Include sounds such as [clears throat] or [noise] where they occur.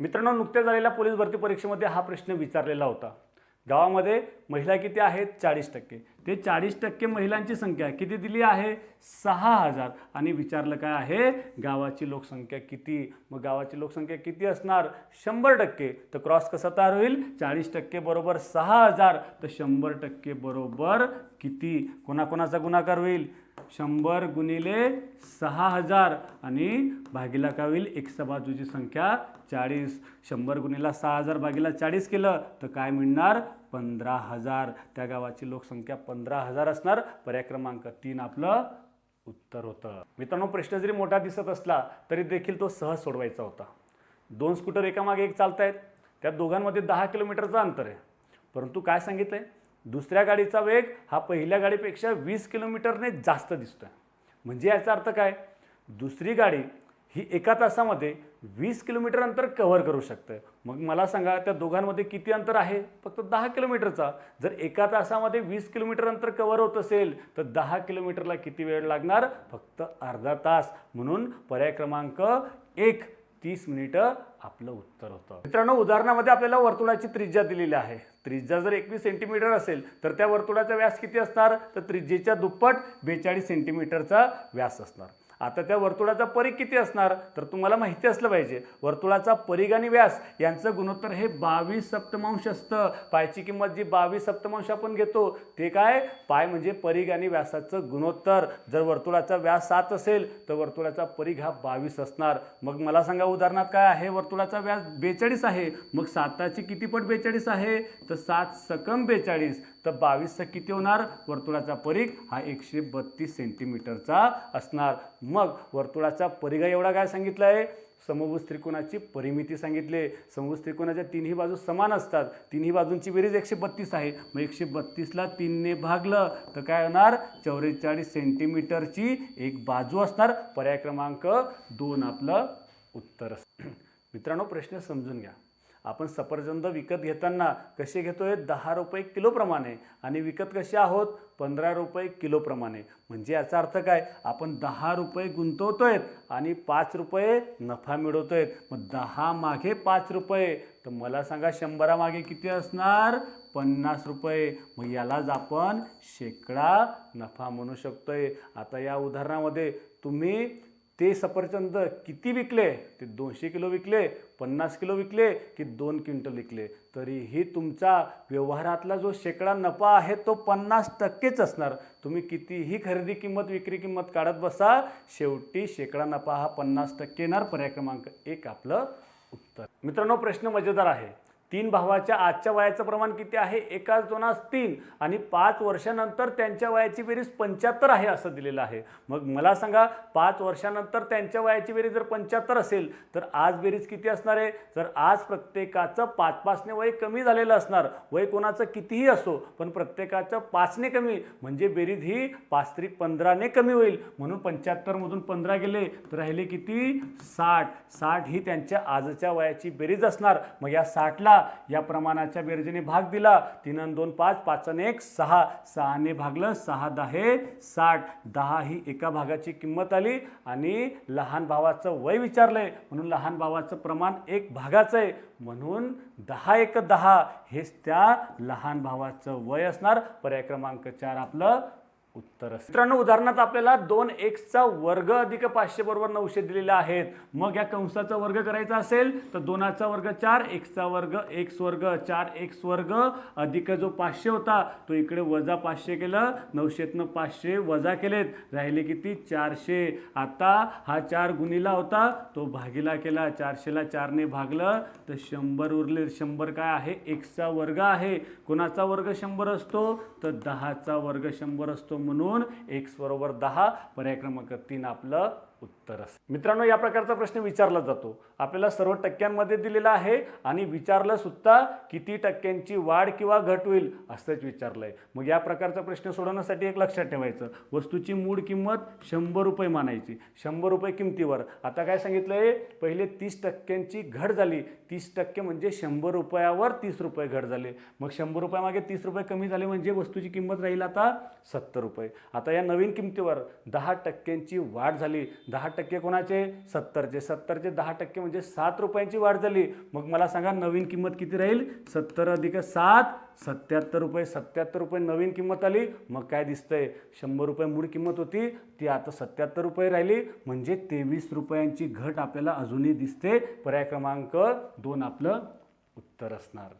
मित्रांनो नुकत्याच झालेल्या पोलीस भरती परीक्षेमध्ये हा प्रश्न विचारलेला होता. गावामध्ये महिला किती आहेत? चाळीस टक्के. ते चाळीस टक्के महिलांची संख्या किती दिली आहे? सहा हजार. आणि विचारलं काय आहे? गावाची लोकसंख्या किती? मग गावाची लोकसंख्या किती असणार? शंभर टक्के. तर क्रॉस कसा तयार होईल? चाळीस टक्के बरोबर सहा हजार. तर शंभर टक्के बरोबर किती? कोणाकोणाचा गुणाकार होईल? शंभर गुणिले सहा हजार. आणि भागीला काय होईल? एकसा बाजूची संख्या चाळीस. शंभर गुणिला सहा हजार भागीला चाळीस केलं तर काय मिळणार? पंधरा हजार. त्या गावाची लोकसंख्या पंधरा हजार असणार. पर्याय क्रमांक तीन आपलं उत्तर होतं. मित्रांनो प्रश्न जरी मोठा दिसत असला तरी देखील तो सहज सोडवायचा होता. दोन स्कूटर एकामागे एक चालत आहेत त्या दोघांमध्ये दहा किलोमीटरचं अंतर आहे. परंतु काय सांगितलं आहे दुसऱ्या गाडीचा वेग हा पहिल्या गाडीपेक्षा वीस किलोमीटरने जास्त दिसतो आहे म्हणजे याचा अर्थ काय? दुसरी गाडी ही एका तासामध्ये वीस किलोमीटर अंतर कव्हर करू शकतं. मग मला सांगा त्या दोघांमध्ये किती अंतर आहे? फक्त दहा किलोमीटरचा. जर एका तासामध्ये वीस किलोमीटर अंतर कव्हर होत असेल तर दहा किलोमीटरला किती वेळ लागणार? फक्त अर्धा तास. म्हणून पर्याय क्रमांक एक तीस मिनिटं आपलं उत्तर होतं. मित्रांनो उदाहरणामध्ये आपल्याला वर्तुळाची त्रिज्या दिलेली आहे. त्रिज्या जर एकवीस सेंटीमीटर असेल तर त्या वर्तुळाचा व्यास किती असणार? तर त्रिज्येच्या दुप्पट बेचाळीस सेंटीमीटरचा व्यास असणार. आता त्या वर्तुळाचा परीघ किती असणार? तर तुम्हाला माहिती असलं पाहिजे. वर्तुळाचा परीघ आणि व्यास यांचं गुणोत्तर हे बावीस सप्तमांश असतं. पायची किंमत जी बावीस सप्तमांश आपण घेतो ते काय? पाय म्हणजे परीघ आणि व्यासाचं गुणोत्तर. जर वर्तुळाचा व्यास सात असेल तर वर्तुळाचा परीघ हा बावीस असणार. मग मला सांगा उदाहरणात काय आहे? वर्तुळाचा व्यास बेचाळीस आहे. मग साताची किती पट बेचाळीस आहे? तर सात सकम बेचाळीस. तर बावीसचा किती होणार? वर्तुळाचा परीघ हा एकशे बत्तीस सेंटीमीटरचा असणार. मग वर्तुळाचा परिघ एवढा काय सांगितलं आहे? समभुज त्रिकोणाची परिमिती सांगितले समभुज त्रिकोणाच्या तिन्ही बाजू समान असतात. तिन्ही बाजूंची बेरीज एकशे बत्तीस आहे. मग एकशे बत्तीसला तीनने भागलं तर काय होणार? चौवेचाळीस सेंटीमीटरची एक बाजू असणार. पर्याय क्रमांक दोन आपलं उत्तर असतं. [clears throat] मित्रांनो प्रश्न समजून घ्या. आपण सफरचंद विकत घेताना कसे घेतोय? दहा रुपये किलोप्रमाणे आणि विकत कसे आहोत? पंधरा रुपये किलोप्रमाणे म्हणजे याचा अर्थ काय? आपण दहा रुपये गुंतवतोय आणि पाच रुपये नफा मिळवतोय. मग दहा मागे पाच रुपये. तर मला सांगा शंभरामागे किती असणार? पन्नास रुपये. मग यालाच आपण शेकडा नफा म्हणू शकतोय. आता या उदाहरणामध्ये तुम्ही ते सफरचंद किती विकले? ते दोनशे किलो विकले पन्नास किलो विकले की दोन क्विंटल विकले. तरीही तुमचा व्यवहारातला जो शेकडा नफा आहे तो पन्नास टक्केच असणार. तुम्ही कितीही खरेदी किंमत विक्री किंमत काढत बसा शेवटी शेकडा नफा हा पन्नास टक्के येणार. पर्याय क्रमांक एक आपलं उत्तर. मित्रांनो प्रश्न मजेदार आहे. तीन भावाच्या आजच्या वयाचं प्रमाण किती आहे? एकाच दोनास तीन. आणि पाच वर्षानंतर त्यांच्या वयाची बेरीज पंच्याहत्तर आहे असं दिलेलं आहे. मग मला सांगा पाच वर्षानंतर त्यांच्या वयाची बेरीज जर पंच्याहत्तर असेल तर आज बेरीज किती असणार आहे? तर आज प्रत्येकाचं पाच पाचने वय कमी झालेलं असणार वय कोणाचं कितीही असो पण प्रत्येकाचं पाचने कमी म्हणजे बेरीज ही पाच तरी पंधराने कमी होईल. म्हणून पंच्याहत्तरमधून पंधरा गेले तर राहिले किती? साठ. साठ ही त्यांच्या आजच्या वयाची बेरीज असणार. मग या साठला या प्रमाणाच्या बेरजेने भाग दिला. तीन दोन पाच पाच एक सहा. सहाने भागलं सहा दहा साठ. दहा ही एका भागाची किंमत आली आणि लहान भावाचं वय विचारलंय. म्हणून लहान भावाचं प्रमाण एक भागाचं आहे. म्हणून दहा एक दहा हेच त्या लहान भावाचं वय असणार. पर्याय क्रमांक चार आपलं उत्तर मित्रांनो उदाहरणार्थ आपल्याला दोन एक्सचा वर्ग अधिक पाचशे बरोबर नऊशे दिलेले आहेत. मग या कंसाचा वर्ग करायचा असेल तर दोनाचा वर्ग चार एक्सचा वर्ग एक्स वर्ग चार एक्स वर्ग अधिक जो पाचशे होता तो इकडे वजा पाचशे केलं नऊशेतनं पाचशे वजा केलेत. राहिले किती? चारशे. आता हा चार गुणीला होता तो भागीला केला. चारशेला चारने भागलं तर शंभर उरले. शंभर काय आहे? एक्सचा वर्ग आहे. कोणाचा वर्ग शंभर असतो? तर दहाचा वर्ग शंभर असतो. म्हणून एक्स बरोबर दहा पर्याय क्रमांक तीन आपलं उत्तर असेल. मित्रांनो या प्रकारचा प्रश्न विचारला जातो. आपल्याला सर्व टक्क्यांमध्ये दिलेला आहे आणि विचारलं सुद्धा किती टक्क्यांची वाढ किंवा घट होईल असंच विचारलंय. मग या प्रकारचा प्रश्न सोडवण्यासाठी एक लक्षात ठेवायचं. वस्तूची मूळ किंमत शंभर रुपये मानायची. शंभर रुपये किमतीवर. आता काय सांगितलंय? पहिले तीस टक्क्यांची घट झाली. तीस टक्के म्हणजे शंभर रुपयावर तीस रुपये घट झाले. मग शंभर रुपयामागे तीस रुपये कमी झाले म्हणजे वस्तूची किंमत राहील आता सत्तर रुपये. आता या नवीन किमतीवर दहा टक्क्यांची वाढ झाली. दहा टक्के कोणाचे? सत्तरचे. सत्तरचे दहा टक्के म्हणजे सात रुपयांची वाढ झाली. मग मला सांगा नवीन किंमत किती राहील? सत्तर अधिक सात सत्याहत्तर रुपये सत्याहत्तर रुपये नवीन किंमत आली मग काय दिसतंय? शंभर रुपये मूळ किंमत होती ती आता सत्याहत्तर रुपये राहिली. म्हणजे तेवीस रुपयांची घट आपल्याला अजूनही दिसते. पर्याय क्रमांक दोन आपलं उत्तर असणार.